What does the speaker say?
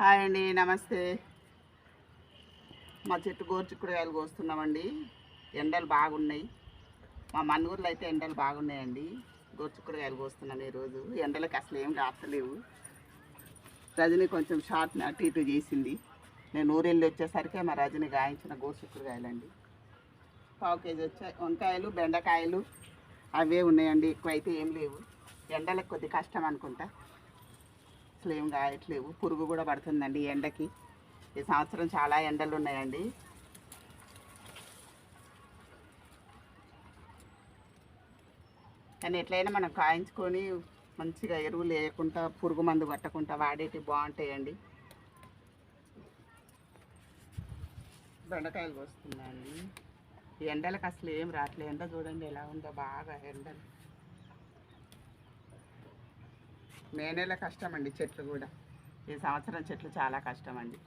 Hi అండి నమస్తే. మా చెట్టు గోరుచిక్కుడుకాయలు కోస్తున్నామండి. ఎండలు బాగున్నాయి. మా మన్నూరులో అయితే ఎండలు బాగున్నాయండి. గోరుచిక్కుడుకాయలు కోస్తున్నాం ఈరోజు. ఎండలకు అసలు ఏం రాస్తలేవు. రజని కొంచెం షార్ట్ అటు ఇటు చేసింది. నేను ఊరెళ్ళి వచ్చేసరికి మా రజని గాయించిన గోరుచిక్కుడుకాయలండి పావు కేజీ వచ్చాయి. వంకాయలు బెండకాయలు అవే ఉన్నాయండి. ఎక్కువ అయితే ఏం లేవు. ఎండలకు కొద్ది కష్టం అనుకుంటా. అసలు ఏం కాయట్లేవు. పురుగు కూడా పడుతుందండి ఈ ఎండకి. ఈ సంవత్సరం చాలా ఎండలు ఉన్నాయండి. కానీ ఎట్లయినా మనం కాయించుకొని మంచిగా ఎరువులు వేయకుండా పురుగు మందు పట్టకుండా వాడేటి బాగుంటాయండి. బెండకాయలు వస్తున్నాయండి ఈ ఎండలకు అసలు ఏం రావట్లేదు. ఎండ చూడండి ఎలా ఉందో. బాగా ఎండలు. మే నెల కష్టం అండి చెట్లు కూడా. ఈ సంవత్సరం చెట్లు చాలా కష్టం అండి